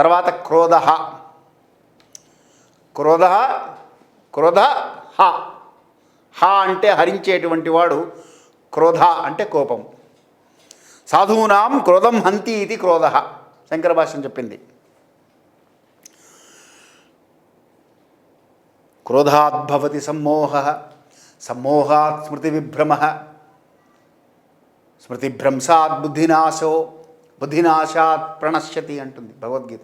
తర్వాత క్రోధ. క్రోధ క్రోధ హ. హ అంటే హరించేటువంటి వాడు క్రోధ అంటే కోపం. సాధూనాం క్రోధం హంతి ఇది క్రోధ. శంకర భాష్యం చెప్పింది. క్రోధాద్భవతి సమ్మోహ సమ్మోహాత్ స్మృతి విభ్రమ స్మృతిభ్రంశాత్ బుద్ధినాశో బుద్ధినాశాత్ ప్రణశ్యతి అంటుంది భగవద్గీత.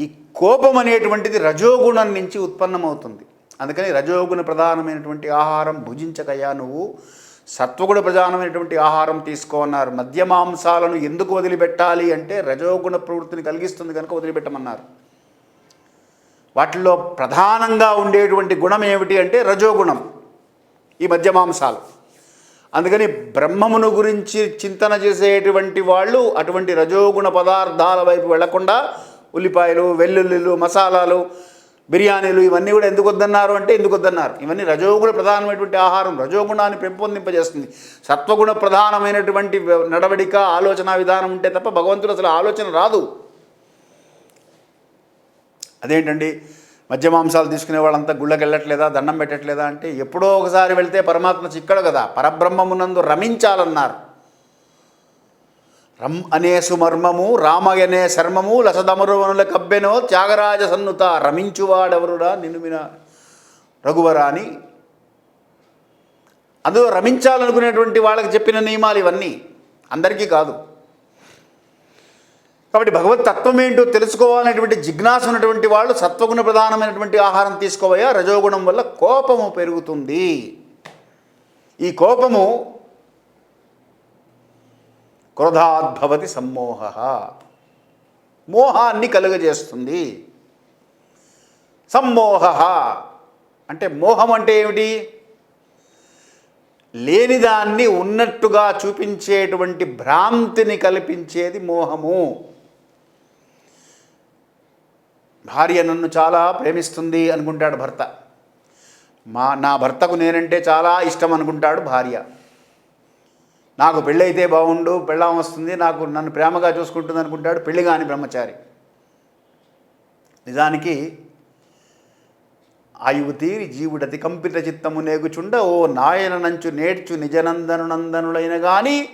ఈ కోపం అనేటువంటిది రజోగుణం నుంచి ఉత్పన్నమవుతుంది. అందుకని రజోగుణ ప్రధానమైనటువంటి ఆహారం భుజించకయా నువ్వు. సత్వగుణ ప్రధానమైనటువంటి ఆహారం తీసుకో అన్నారు. మద్య మాంసాలను ఎందుకు వదిలిపెట్టాలి అంటే రజోగుణ ప్రవృత్తిని కలిగిస్తుంది కనుక వదిలిపెట్టమన్నారు. వాటిల్లో ప్రధానంగా ఉండేటువంటి గుణం ఏమిటి అంటే రజోగుణం. ఈ మద్య మాంసాలు. అందుకని బ్రహ్మమును గురించి చింతన చేసేటువంటి వాళ్ళు అటువంటి రజోగుణ పదార్థాల వైపు వెళ్ళకుండా ఉల్లిపాయలు వెల్లుల్లిలు మసాలాలు బిర్యానీలు ఇవన్నీ కూడా ఎందుకు వద్దన్నారు అంటే ఎందుకు వద్దన్నారు? ఇవన్నీ రజోగుణ ప్రధానమైనటువంటి ఆహారం. రజోగుణాన్ని పెంపొందింపజేస్తుంది. సత్వగుణ ప్రధానమైనటువంటి నడవడిక ఆలోచన విధానం ఉంటే తప్ప భగవంతుడు అసలు ఆలోచన రాదు. అదేంటండి? మధ్య మాంసాలు తీసుకునే వాళ్ళంతా గుళ్ళకి వెళ్ళట్లేదా? దండం పెట్టట్లేదా అంటే ఎప్పుడో ఒకసారి వెళ్తే పరమాత్మ చిక్కడు కదా. పరబ్రహ్మమునందు రమించాలన్నారు. రమ్ అనే సుమర్మము రామయనే శర్మము లసదమరువనుల కబ్బెనో త్యాగరాజ సన్నుత రమించువాడెవరుడా నిన్ను రఘువరా అని అందులో రమించాలనుకునేటువంటి వాళ్ళకి చెప్పిన నియమాలు ఇవన్నీ. అందరికీ కాదు. కాబట్టి భగవత్ తత్వం ఏంటో తెలుసుకోవాలనేటువంటి జిజ్ఞాస ఉన్నటువంటి వాళ్ళు సత్వగుణ ప్రధానమైనటువంటి ఆహారం తీసుకోవయా రజోగుణం వల్ల కోపము పెరుగుతుంది. ఈ కోపము క్రోధాద్భవతి సమ్మోహ. మోహాన్ని కలుగజేస్తుంది. సమ్మోహ. అంటే మోహం అంటే ఏమిటి? లేనిదాన్ని ఉన్నట్టుగా చూపించేటువంటి భ్రాంతిని కల్పించేది మోహము. భార్య నన్ను చాలా ప్రేమిస్తుంది అనుకుంటాడు భర్త. మా నా భర్తకు నేనంటే చాలా ఇష్టం అనుకుంటాడు భార్య. నాకు పెళ్ళైతే బాగుండు పెళ్ళాం వస్తుంది నాకు నన్ను ప్రేమగా చూసుకుంటుంది అనుకుంటాడు పెళ్ళి కాని బ్రహ్మచారి. నిజానికి ఆయువు తీరి జీవుడతి కంపిత చిత్తము నేగుచుండ ఓ నాయన నంచు నేర్చు నిజనందను నందనులైన గాని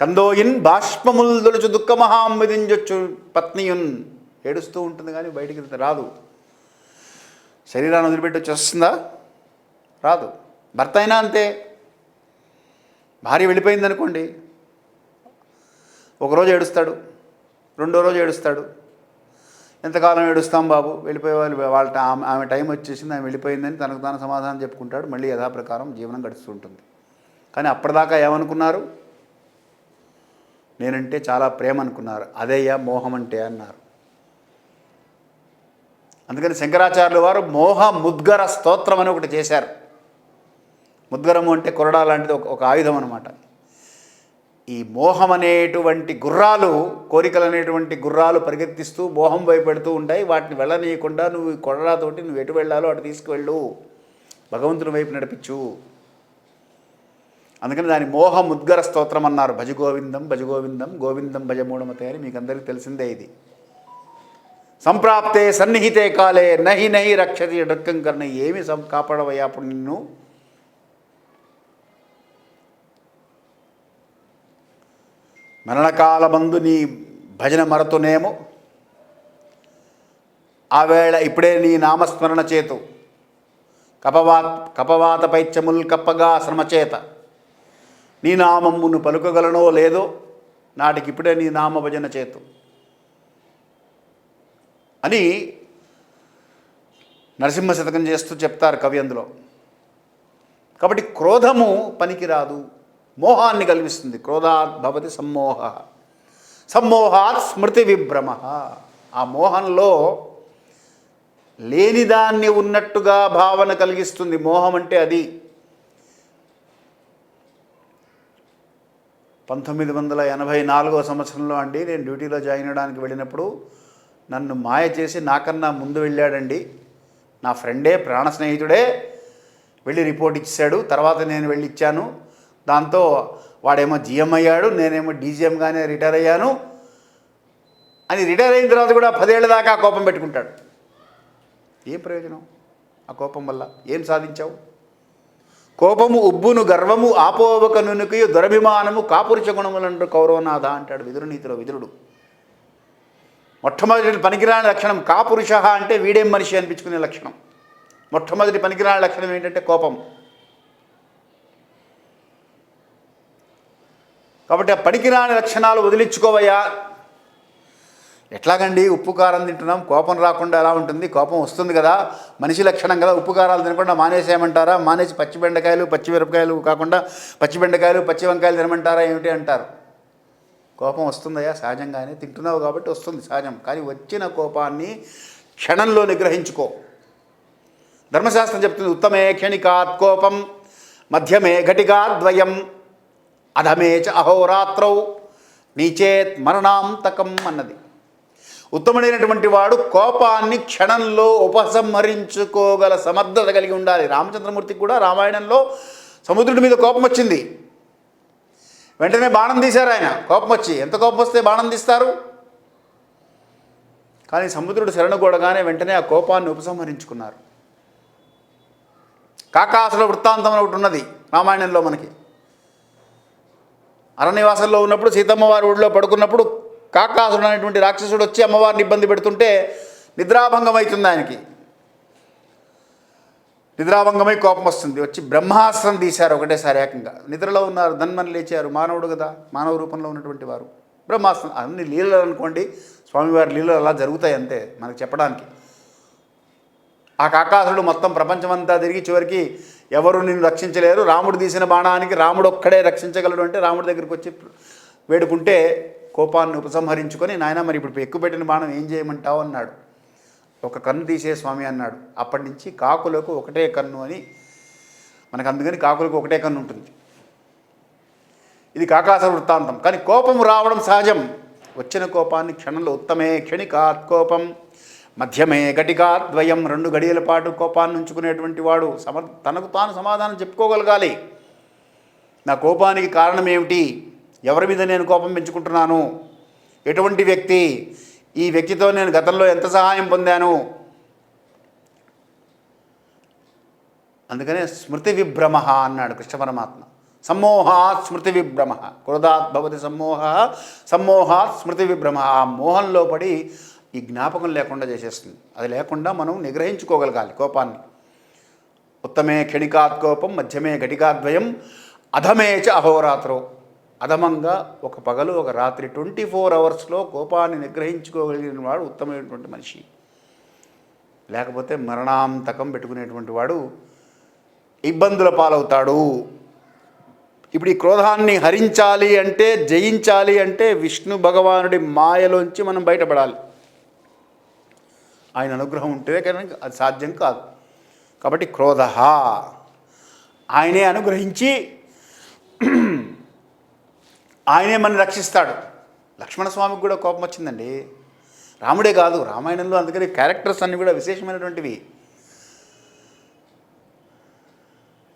కందోయిన్ బాష్పముల్ దొలుచు దుఃఖమహామ్మిదించొచ్చు పత్నియున్ ఏడుస్తూ ఉంటుంది కానీ బయటికి రాదు. శరీరాన్ని వదిలిపెట్టి వచ్చేస్తుందా? రాదు. భర్త అయినా అంతే. భార్య వెళ్ళిపోయింది అనుకోండి ఒకరోజు ఏడుస్తాడు. రెండో రోజు ఏడుస్తాడు. ఎంతకాలం ఏడుస్తాం బాబు? వెళ్ళిపోయే వాళ్ళు వాళ్ళ ఆమె ఆమె టైం వచ్చేసింది ఆమె వెళ్ళిపోయిందని తనకు తాను సమాధానం చెప్పుకుంటాడు. మళ్ళీ యథాప్రకారం జీవనం గడుస్తూ ఉంటుంది. కానీ అప్పటిదాకా ఏమనుకున్నారు? నేనంటే చాలా ప్రేమ అనుకున్నారు. అదేయ్యా మోహం అంటే అన్నారు. అందుకని శంకరాచార్యుల వారు మోహ ముద్గర స్తోత్రం అని ఒకటి చేశారు. ముద్గరము అంటే కొరడా లాంటిది ఒక ఒక ఆయుధం అనమాట ఈ మోహం అనేటువంటి గుర్రాలు కోరికలు అనేటువంటి గుర్రాలు పరిగెత్తిస్తూ మోహం భయపెడుతూ ఉంటాయి. వాటిని వెళ్ళనీయకుండా నువ్వు కొరడాతోటి నువ్వు ఎటు వెళ్ళాలో అటు తీసుకువెళ్ళు. భగవంతుని వైపు నడిపించు. అందుకని దాని మోహ ముద్గర స్తోత్రం అన్నారు. భజ గోవిందం భజ గోవిందం గోవిందం అని మీకు అందరికీ తెలిసిందే ఇది. సంప్రాప్తే సన్నిహితే కాలే నహి నహి రక్షతి డక్కం కర్ణ. ఏమి సం కాపాడవయ్యా అప్పుడు నిన్ను? మరణకాలమందు నీ భజన మరతునేమో. ఆ వేళ ఇప్పుడే నీ నామస్మరణ చేతు. కపవాత కపవాత పైత్యముల్ కప్పగా శ్రమచేత. నీ నామమ్మును పలుకగలనో లేదో నాటికిప్పుడే నీ నామ భజన చేతు. అని నరసింహ శతకం చేస్తూ చెప్తారు కవి అందులో. కాబట్టి క్రోధము పనికిరాదు మోహాన్ని కలిగిస్తుంది. క్రోధాత్ భవతి సమ్మోహ. సమ్మోహాత్ స్మృతి విభ్రమ. ఆ మోహంలో లేనిదాన్ని ఉన్నట్టుగా భావన కలిగిస్తుంది. మోహం అంటే అది. పంతొమ్మిది వందల ఎనభై నాలుగో సంవత్సరంలో అండి నేను డ్యూటీలో జాయిన్ అవ్వడానికి వెళ్ళినప్పుడు నన్ను మాయ చేసి నాకన్నా ముందు వెళ్ళాడండి. నా ఫ్రెండే ప్రాణ స్నేహితుడే. వెళ్ళి రిపోర్ట్ ఇచ్చాడు. తర్వాత నేను వెళ్ళి ఇచ్చాను. దాంతో వాడేమో జిఎం అయ్యాడు నేనేమో డీజీఎంగానే రిటైర్ అయ్యాను. అని రిటైర్ అయిన తర్వాత కూడా పదేళ్ళ దాకా ఆ కోపం పెట్టుకుంటాడు. ఏం ప్రయోజనం? ఆ కోపం వల్ల ఏం సాధించావు? కోపము ఉబ్బును గర్వము ఆపోవక నునుకయు దురభిమానము కాపురుచ గుణములంటూ కౌరవనాథ అంటాడు విదురునీతిలో విదురుడు. మొట్టమొదటి పనికిరాని లక్షణం కాపురుష అంటే వీడేం మనిషి అనిపించుకునే లక్షణం. మొట్టమొదటి పనికిరాని లక్షణం ఏంటంటే కోపం. కాబట్టి ఆ పనికిరాని లక్షణాలు వదిలించుకోవయ్యా. ఎట్లాగండి? ఉప్పు కారం తింటున్నాం. కోపం రాకుండా ఎలా ఉంటుంది? కోపం వస్తుంది కదా. మనిషి లక్షణం కదా. ఉప్పు కారాలు తినకుండా మానేసేయమంటారా? మానేసి పచ్చి బెండకాయలు పచ్చి మిరపకాయలు కాకుండా పచ్చి బెండకాయలు పచ్చి వంకాయలు తినమంటారా? ఏమిటి అంటారు? కోపం వస్తుందయ్యా సహజంగానే తింటున్నావు కాబట్టి వస్తుంది సహజం. కానీ వచ్చిన కోపాన్ని క్షణంలో నిగ్రహించుకో. ధర్మశాస్త్రం చెప్తుంది ఉత్తమే క్షణికాత్ కోపం మధ్యమే ఘటికాద్వయం అధమే చ అహోరాత్రౌ నీచేత్ మరణాంతకం అన్నది. ఉత్తముడైనటువంటి వాడు కోపాన్ని క్షణంలో ఉపసంహరించుకోగల సమర్థత కలిగి ఉండాలి. రామచంద్రమూర్తికి కూడా రామాయణంలో సముద్రుడి మీద కోపం వచ్చింది. వెంటనే బాణం తీశారు ఆయన. కోపం వచ్చి ఎంత కోపం వస్తే బాణం తీస్తారు? కానీ సముద్రుడు శరణగూడగానే వెంటనే ఆ కోపాన్ని ఉపసంహరించుకున్నారు. కాకాసుల వృత్తాంతం ఒకటి ఉన్నది రామాయణంలో మనకి. అరణ్యవాసంలో ఉన్నప్పుడు సీతమ్మవారి ఊళ్ళో పడుకున్నప్పుడు కాకాసుడు అనేటువంటి రాక్షసుడు వచ్చి అమ్మవారిని ఇబ్బంది పెడుతుంటే నిద్రాభంగం అవుతుంది ఆయనకి. నిద్రాభంగమై కోపం వస్తుంది. వచ్చి బ్రహ్మాస్త్రం తీశారు ఒకటేసారి ఏకంగా. నిద్రలో ఉన్నారు ధన్మని లేచారు మానవుడు కదా మానవ రూపంలో ఉన్నటువంటి వారు. బ్రహ్మాస్త్రం అన్ని లీలలు అనుకోండి స్వామివారి లీలలు అలా జరుగుతాయి అంతే మనకు చెప్పడానికి. ఆ కాకాసుడు మొత్తం ప్రపంచమంతా తిరిగి చివరికి ఎవరు నిన్ను రక్షించలేరు రాముడు తీసిన బాణానికి రాముడు ఒక్కడే రక్షించగలడు అంటే రాముడి దగ్గరికి వచ్చి వేడుకుంటే కోపాన్ని ఉపసంహరించుకొని నాయన మరి ఇప్పుడు ఎక్కువ పెట్టిన బాణం ఏం చేయమంటావు? అన్నాడు. ఒక కన్ను తీసే స్వామి అన్నాడు. అప్పటి నుంచి కాకులకు ఒకటే కన్ను అని మనకు అందుకని కాకులకు ఒకటే కన్ను ఉంటుంది. ఇది కాకాస వృత్తాంతం కానీ కోపం రావడం సహజం. వచ్చిన కోపాన్ని క్షణంలో ఉత్తమే క్షణికాత్ కోపం. మధ్యమే ఘటికాద్వయం. రెండు గడియల పాటు కోపాన్ని ఉంచుకునేటువంటి వాడు సమ తనకు తాను సమాధానం చెప్పుకోగలగాలి. నా కోపానికి కారణం ఏమిటి? ఎవరి మీద నేను కోపం పెంచుకుంటున్నాను? ఎటువంటి వ్యక్తి ఈ వ్యక్తితో నేను గతంలో ఎంత సహాయం పొందాను? అందుకనే స్మృతి విభ్రమ అన్నాడు కృష్ణ పరమాత్మ. సమ్మోహాత్ స్మృతి విభ్రమ క్రోధాత్ భవతి సమ్మోహ సమ్మోహాత్ స్మృతి విభ్రమ ఆ మోహంలో పడి ఈ జ్ఞాపకం లేకుండా చేసేస్తుంది. అది లేకుండా మనం నిగ్రహించుకోగలగాలి కోపాన్ని. ఉత్తమే క్షణికాత్ కోపం మధ్యమే ఘటికాద్వయం అధమే చ అహోరాత్రో. అధమంగా ఒక పగలు ఒక రాత్రి ట్వంటీ ఫోర్ అవర్స్లో కోపాన్ని నిగ్రహించుకోగలిగిన వాడు ఉత్తమమైనటువంటి మనిషి. లేకపోతే మరణాంతకం పెట్టుకునేటువంటి వాడు ఇబ్బందుల పాలవుతాడు. ఇప్పుడు ఈ క్రోధాన్ని హరించాలి అంటే జయించాలి అంటే విష్ణు భగవానుడి మాయలోంచి మనం బయటపడాలి. ఆయన అనుగ్రహం ఉంటే కానీ అది సాధ్యం కాదు. కాబట్టి క్రోధ ఆయనే అనుగ్రహించి ఆయనే మనం రక్షిస్తాడు. లక్ష్మణస్వామికి కూడా కోపం వచ్చిందండి. రాముడే కాదు రామాయణంలో అందుకని క్యారెక్టర్స్ అన్నీ కూడా విశేషమైనటువంటివి.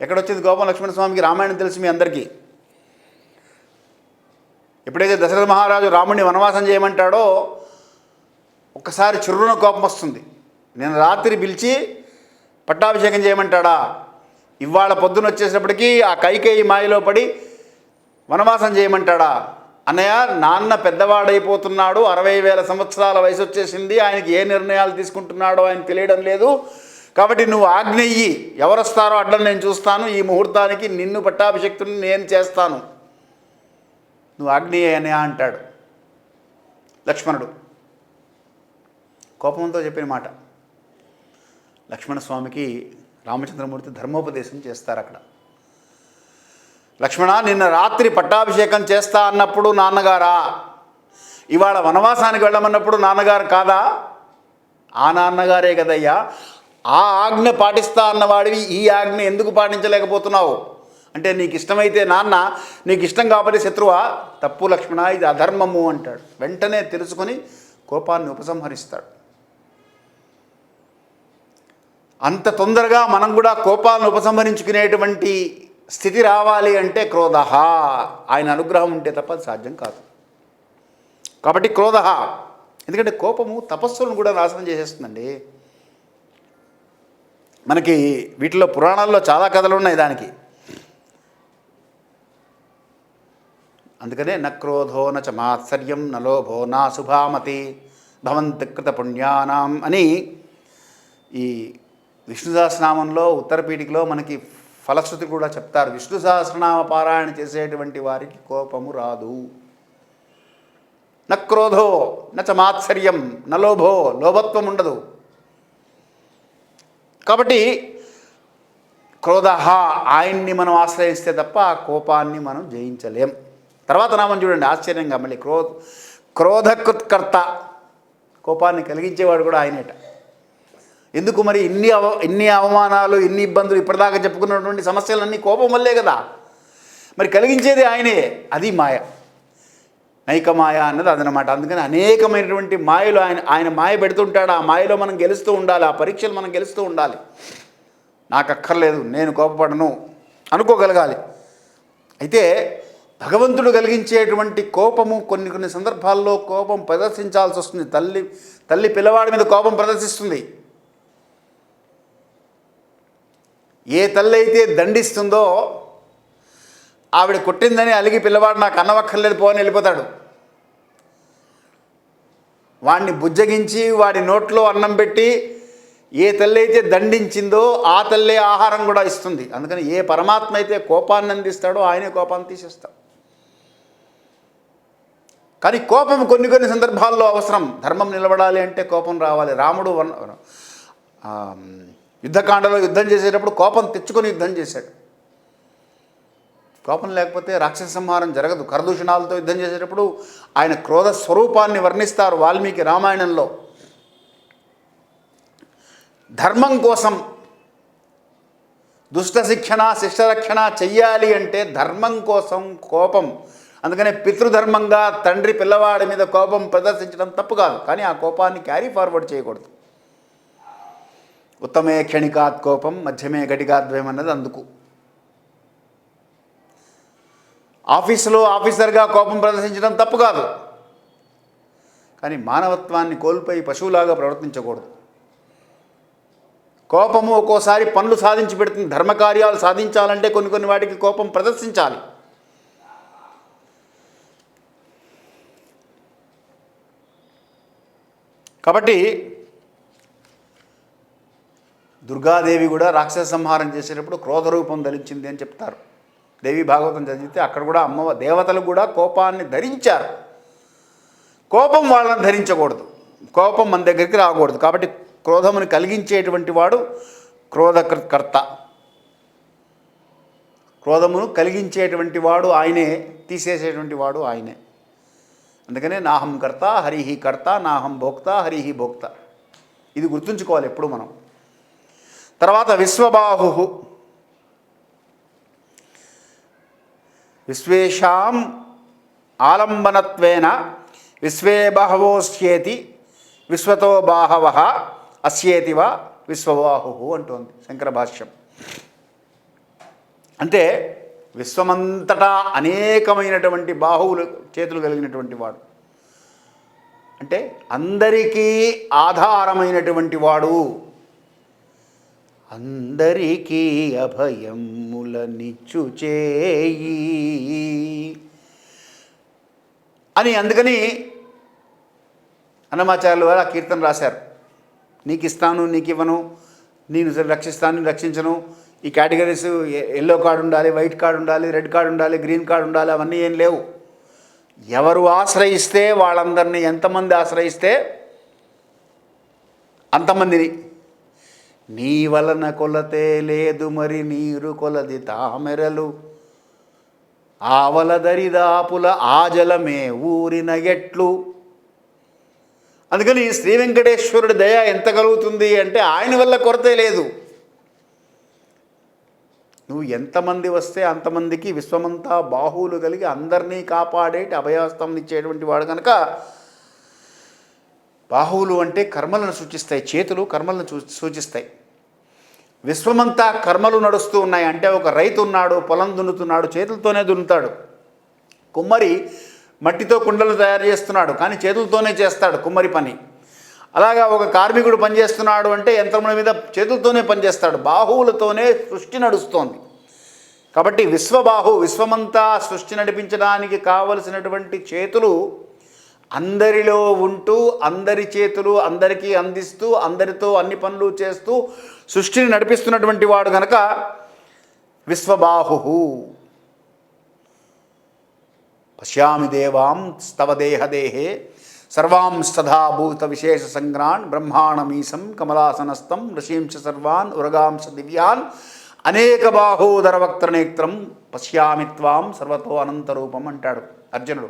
ఎక్కడొచ్చింది కోపం? లక్ష్మణస్వామికి రామాయణం తెలుసు మీ అందరికీ. ఎప్పుడైతే దశరథ మహారాజు రాముడిని వనవాసం చేయమంటాడో ఒక్కసారి చుర్రున కోపం వస్తుంది. నేను రాత్రి పిలిచి పట్టాభిషేకం చేయమంటాడా? ఇవాళ పొద్దున వచ్చేసినప్పటికీ ఆ కైకేయి మాయలో పడి వనవాసం చేయమంటాడా? అన్నయ్య నాన్న పెద్దవాడైపోతున్నాడు అరవై వేల సంవత్సరాల వయసు వచ్చేసింది ఆయనకి ఏ నిర్ణయాలు తీసుకుంటున్నాడో ఆయన తెలియడం లేదు. కాబట్టి నువ్వు ఆజ్ఞయ్యి ఎవరొస్తారో అడ్డం నేను చూస్తాను ఈ ముహూర్తానికి నిన్ను పట్టాభిషక్తుని నేను చేస్తాను. నువ్వు ఆగ్నేయ అనే అంటాడు లక్ష్మణుడు. కోపంతో చెప్పిన మాట లక్ష్మణస్వామికి రామచంద్రమూర్తి ధర్మోపదేశం చేస్తారు అక్కడ లక్ష్మణ నిన్న రాత్రి పట్టాభిషేకం చేస్తా అన్నప్పుడు నాన్నగారా? ఇవాళ వనవాసానికి వెళ్ళమన్నప్పుడు నాన్నగారు కాదా? ఆ నాన్నగారే కదయ్యా. ఆ ఆజ్ఞ పాటిస్తా అన్నవాడివి ఈ ఆజ్ఞ ఎందుకు పాటించలేకపోతున్నావు? అంటే నీకు ఇష్టమైతే నాన్న నీకు ఇష్టం కాబట్టి శత్రువా? తప్పు లక్ష్మణ ఇది అధర్మము అంటాడు. వెంటనే తెలుసుకొని కోపాన్ని ఉపసంహరిస్తాడు. అంత తొందరగా మనం కూడా కోపాలను ఉపసంహరించుకునేటువంటి స్థితి రావాలి అంటే క్రోధ ఆయన అనుగ్రహం ఉంటే తప్ప సాధ్యం కాదు. కాబట్టి క్రోధ ఎందుకంటే కోపము తపస్సులను కూడా నాశనం చేసేస్తుందండి. మనకి వీటిలో పురాణాల్లో చాలా కథలు ఉన్నాయి దానికి. అందుకనే న క్రోధో న చ మాత్సర్యం నలోభో నా శుభామతి భవంతి కృత పుణ్యానాం అని ఈ విష్ణుదాసనామంలో ఉత్తరపీఠికలో మనకి ఫలశ్రుతి కూడా చెప్తారు. విష్ణు సహస్రనామ పారాయణ చేసేటువంటి వారికి కోపము రాదు. న క్రోధో న చ మాత్సర్యం న లోభో లోభత్వం ఉండదు. కాబట్టి క్రోధ ఆయన్ని మనం ఆశ్రయిస్తే తప్ప ఆ కోపాన్ని మనం జయించలేం. తర్వాత నామం చూడండి ఆశ్చర్యంగా మళ్ళీ క్రో క్రోధకృత్కర్త కోపాన్ని కలిగించేవాడు కూడా ఆయనేట. ఎందుకు మరి ఇన్ని అవ ఇన్ని అవమానాలు ఇన్ని ఇబ్బందులు ఇప్పటిదాకా చెప్పుకున్నటువంటి సమస్యలన్నీ కోపం వల్లే కదా? మరి కలిగించేది ఆయనే. అది మాయ. నైక మాయ అన్నది అదనమాట. అందుకని అనేకమైనటువంటి మాయలు ఆయన ఆయన మాయ పెడుతుంటాడు. ఆ మాయలో మనం గెలుస్తూ ఉండాలి. ఆ పరీక్షలు మనం గెలుస్తూ ఉండాలి. నాకు అక్కర్లేదు. నేను కోపపడను. అనుకోగలగాలి. అయితే భగవంతుడు కలిగించేటువంటి కోపము కొన్ని కొన్ని సందర్భాల్లో కోపం ప్రదర్శించాల్సి వస్తుంది. తల్లి తల్లి పిల్లవాడి మీద కోపం ప్రదర్శిస్తుంది. ఏ తల్లి అయితే దండిస్తుందో ఆవిడ కొట్టిందని అలిగి పిల్లవాడు నాకు అన్నవక్కర్లేదు పోని వెళ్ళిపోతాడు. వాడిని బుజ్జగించి వాడి నోట్లో అన్నం పెట్టి ఏ తల్లి అయితే దండించిందో ఆ తల్లే ఆహారం కూడా ఇస్తుంది. అందుకని ఏ పరమాత్మ అయితే కోపాన్ని అందిస్తాడో ఆయనే కోపాన్ని తీసేస్తాడు. కానీ కోపం కొన్ని కొన్ని సందర్భాల్లో అవసరం. ధర్మం నిలబడాలి అంటే కోపం రావాలి. రాముడు వన్- యుద్ధకాండలో యుద్ధం చేసేటప్పుడు కోపం తెచ్చుకొని యుద్ధం చేశాడు. కోపం లేకపోతే రాక్షస సంహారం జరగదు. కరదూషణాలతో యుద్ధం చేసేటప్పుడు ఆయన క్రోధ స్వరూపాన్ని వర్ణిస్తారు వాల్మీకి రామాయణంలో. ధర్మం కోసం దుష్ట శిక్షణ శిక్షరక్షణ చెయ్యాలి అంటే ధర్మం కోసం కోపం. అందుకనే పితృధర్మంగా తండ్రి పిల్లవాడి మీద కోపం ప్రదర్శించడం తప్పు కాదు. కానీ ఆ కోపాన్ని క్యారీ ఫార్వర్డ్ చేయకూడదు. ఉత్తమే క్షణికాత్ కోపం మధ్యమే ఘటికాద్వయం అన్నది అందుకు. ఆఫీసులో ఆఫీసర్గా కోపం ప్రదర్శించడం తప్పు కాదు. కానీ మానవత్వాన్ని కోల్పోయి పశువులాగా ప్రవర్తించకూడదు. కోపము ఒక్కోసారి పనులు సాధించి పెడుతుంది ధర్మకార్యాలు సాధించాలంటే కొన్ని కొన్ని వాటికి కోపం ప్రదర్శించాలి. కాబట్టి దుర్గాదేవి కూడా రాక్షస సంహారం చేసేటప్పుడు క్రోధ రూపం ధరించింది అని చెప్తారు. దేవి భాగవతం చదివితే అక్కడ కూడా అమ్మ దేవతలు కూడా కోపాన్ని ధరించారు. కోపం వాళ్ళని ధరించకూడదు. కోపం మన దగ్గరికి రాకూడదు. కాబట్టి క్రోధమును కలిగించేటువంటి వాడు క్రోధకర్త. క్రోధమును కలిగించేటువంటి వాడు ఆయనే తీసేసేటువంటి వాడు ఆయనే. అందుకనే నాహం కర్త హరిహి కర్త నాహం భోక్త హరిహి భోక్త. ఇది గుర్తుంచుకోవాలి ఎప్పుడు మనం. తర్వాత విశ్వబాహు విశ్వేషాం ఆలంబనత్వేన విశ్వే బహవోస్యేతి విశ్వతో బాహవ అస్యేతి వా విశ్వబాహు అంటోంది శంకర భాష్యం. అంటే విశ్వమంతటా అనేకమైనటువంటి బాహువులు చేతులు కలిగినటువంటి వాడు. అంటే అందరికీ ఆధారమైనటువంటి వాడు. అందరికీ అభయముల నిచ్చుచేయి అని అందుకని అన్నమాచార్యులు వారు ఆ కీర్తన రాశారు. నీకు ఇస్తాను నీకు ఇవ్వను నేను రక్షిస్తాను రక్షించను. ఈ కేటగిరీస్ ఎల్లో కార్డు ఉండాలి వైట్ కార్డు ఉండాలి రెడ్ కార్డు ఉండాలి గ్రీన్ కార్డు ఉండాలి అవన్నీ ఏం లేవు. ఎవరు ఆశ్రయిస్తే వాళ్ళందరినీ ఎంతమంది ఆశ్రయిస్తే అంతమందిని నీ వలన కొలతే లేదు మరి నీరు కొలది తామెరలు. ఆవల దరిదాపుల ఆజలమే ఊరిన ఎట్లు. అందుకని శ్రీ వెంకటేశ్వరుడి దయ ఎంత కలుగుతుంది అంటే ఆయన వల్ల కొరతే లేదు. నువ్వు ఎంతమంది వస్తే అంతమందికి విశ్వమంతా బాహువులు కలిగి అందరినీ కాపాడేటి అభయాస్తం ఇచ్చేటువంటి వాడు కనుక బాహువులు అంటే కర్మలను సూచిస్తాయి చేతులు కర్మలను సూచిస్తాయి. విశ్వమంతా కర్మలు నడుస్తూ ఉన్నాయి. అంటే ఒక రైతు ఉన్నాడు పొలం దున్నుతున్నాడు చేతులతోనే దున్నుతాడు. కుమ్మరి మట్టితో కుండలు తయారు చేస్తున్నాడు కానీ చేతులతోనే చేస్తాడు కుమ్మరి పని. అలాగా ఒక కార్మికుడు పనిచేస్తున్నాడు అంటే యంత్రముల మీద చేతులతోనే పనిచేస్తాడు. బాహువులతోనే సృష్టి నడుస్తోంది. కాబట్టి విశ్వబాహు విశ్వమంతా సృష్టి నడిపించడానికి కావలసినటువంటి చేతులు అందరిలో ఉంటూ అందరి చేతులు అందరికీ అందిస్తూ అందరితో అన్ని పనులు చేస్తూ సృష్టిని నడిపిస్తున్నటువంటి వాడు గనక విశ్వబాహు పశ్యామి దేవాం స్తవ దేహదేహే సర్వాంస్తథా సదాభూత విశేష సంగ్రాన్ బ్రహ్మాణమీశం కమలాసనస్తం ఋషీంశ సర్వాన్ ఉరగాంశ దివ్యాన్ అనేక బాహోదర వక్త్రనేత్రం పశ్యామి త్వాం సర్వతో అనంతరూపం అంటాడు అర్జునుడు.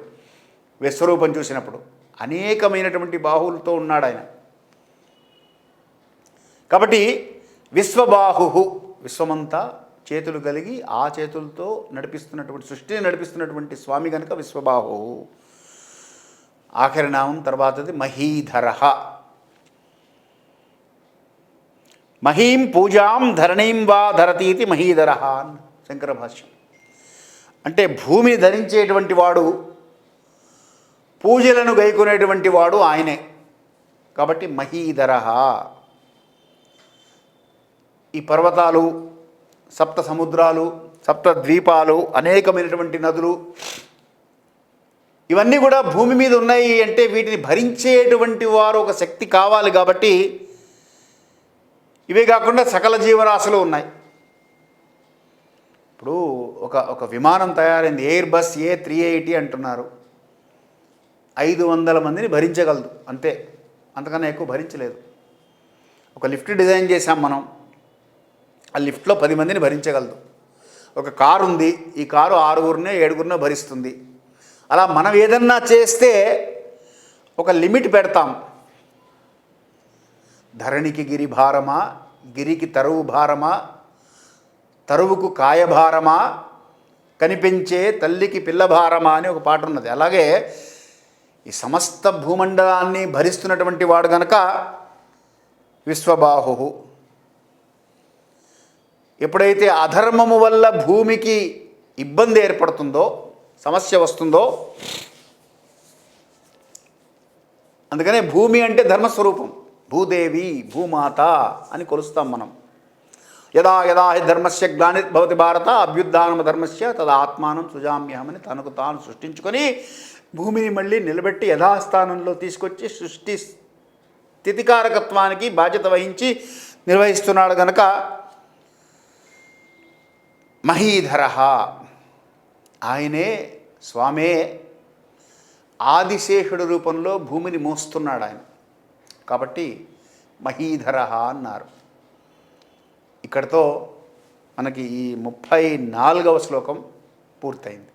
విశ్వరూపం చూసినప్పుడు అనేకమైనటువంటి బాహువులతో ఉన్నాడు ఆయన. కాబట్టి విశ్వబాహు విశ్వమంతా చేతులు కలిగి ఆ చేతులతో నడిపిస్తున్నటువంటి సృష్టిని నడిపిస్తున్నటువంటి స్వామి కనుక విశ్వబాహు. ఆఖరి నామం తర్వాతది మహీధర. మహీం పూజాం ధరణీం వా ధరతీతి మహీధర అని శంకర భాష్యం. అంటే భూమిని ధరించేటువంటి వాడు పూజలను గైకునేటువంటి వాడు ఆయనే. కాబట్టి మహీధర. ఈ పర్వతాలు సప్త సముద్రాలు సప్త ద్వీపాలు అనేకమైనటువంటి నదులు ఇవన్నీ కూడా భూమి మీద ఉన్నాయి అంటే వీటిని భరించేటువంటి వారు ఒక శక్తి కావాలి కాబట్టి ఇవే కాకుండా సకల జీవరాశులు ఉన్నాయి. ఇప్పుడు ఒక ఒక విమానం తయారైంది Airbus A three eighty అంటున్నారు. ఐదు వందల మందిని భరించగలదు. అంతే. అంతకన్నా ఎక్కువ భరించలేదు. ఒక లిఫ్ట్ డిజైన్ చేసాం మనం. ఆ లిఫ్ట్లో పది మందిని భరించగలదు. ఒక కారు ఉంది. ఈ కారు ఆరుగురినే ఏడుగురినో భరిస్తుంది. అలా మనం ఏదన్నా చేస్తే ఒక లిమిట్ పెడతాం. ధరణికి గిరి భారమా గిరికి తరువు భారమా తరువుకు కాయభారమా కనిపించే తల్లికి పిల్ల భారమా అని ఒక పాట ఉన్నది. అలాగే ఈ సమస్త భూమండలాన్ని భరిస్తున్నటువంటి వాడు గనక విశ్వబాహు ఎప్పుడైతే అధర్మము వల్ల భూమికి ఇబ్బంది ఏర్పడుతుందో సమస్య వస్తుందో అందుకనే భూమి అంటే ధర్మస్వరూపం. భూదేవి భూమాత అని కొలుస్తాం మనం. యదా యదా హి ధర్మస్య గ్లానిర్భవతి భారత అభ్యుద్ధానమ ధర్మస్య తదా ఆత్మానం సుజామ్యహమని తనకు తాను సృష్టించుకొని భూమిని మళ్ళీ నిలబెట్టి యథాస్థానంలో తీసుకొచ్చి సృష్టి స్థితికారకత్వానికి బాధ్యత వహించి నిర్వహిస్తున్నాడు గనక మహీధర. ఆయనే స్వామే ఆదిశేషుడు రూపంలో భూమిని మోస్తున్నాడు ఆయన. కాబట్టి మహీధర అన్నారు. ఇక్కడతో మనకి ఈ ముప్పై నాలుగవ శ్లోకం పూర్తయింది.